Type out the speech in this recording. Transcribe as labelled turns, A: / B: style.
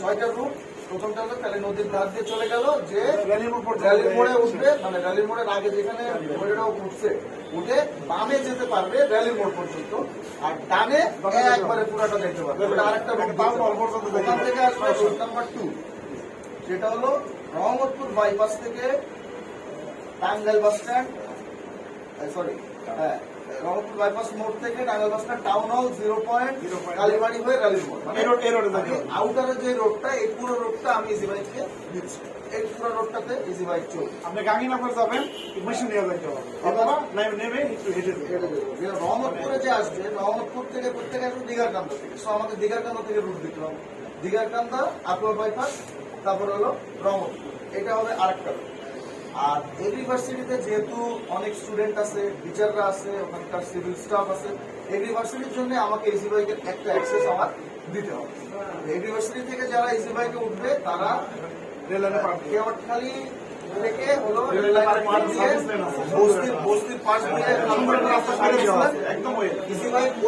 A: ছয়টা রুট প্রথমটা হলো তাহলে নদীর ধার দিয়ে চলে গেল যে
B: র্যালির মোড় পর্যন্ত
A: র্যালির মোড়ে উঠবে মানে র্যালির মোড়ের আগে যেখানে ওইটাও উঠছে উঠে বামে যেতে পারবে র্যালির মোড় পর্যন্ত। আর ডানে একবারে পুরাটা দেখতে পারবে। ওটা আরেকটা রুট
B: বাম
A: ওখান থেকে আসবে রুট নাম্বার টু যেটা হলো রহমতপুর বাইপাস থেকে টাঙ্গাইল বাস স্ট্যান্ড সরি হ্যাঁ রহমতপুর বাইপাস মোড় থেকে bus town hall zero point. Kalibari হয়ে র্যালির মোড় মানে
B: রোড- রোডে
A: আউটারের যে রোডটা এই পুরো রোডটা আমি ইজি বাইককে দিচ্ছি এই পুরো রোডটাতে ইজি বাইক চলবে।
B: আপনি গাঙ্গিনাপুর যাবেন মেশিন নিয়ে যাইতে হবে একটু হেঁটে
A: দেবো। রহমতপুরে যে আসবে রহমতপুর থেকে প্রত্যেকে আসবে দীঘার কান্দা থেকে। সো আমাকে দীঘার কান্দা থেকে রুট দিতে হবে। দীঘার কান্দা আকুয়া বাইপাস তারপর হলো রহমতপুর। এটা হবে আরেকটা route। আর ইউনিভার্সিটিতে যেহেতু অনেক স্টুডেন্ট আছে টিচাররা আছে ওখানকার সিভিল স্টাফ আছে ইউনিভার্সিটির জন্য আমাকে ইজি বাইকের একটা অ্যাক্সেস আমার দিতে হবে ইউনিভার্সিটি থেকে যারা ইজি বাইকে উঠবে তারা
B: দিয়ে।
A: থেকে হলো। বস্তির বস্তির পাশ দিয়ে ইজি বাইক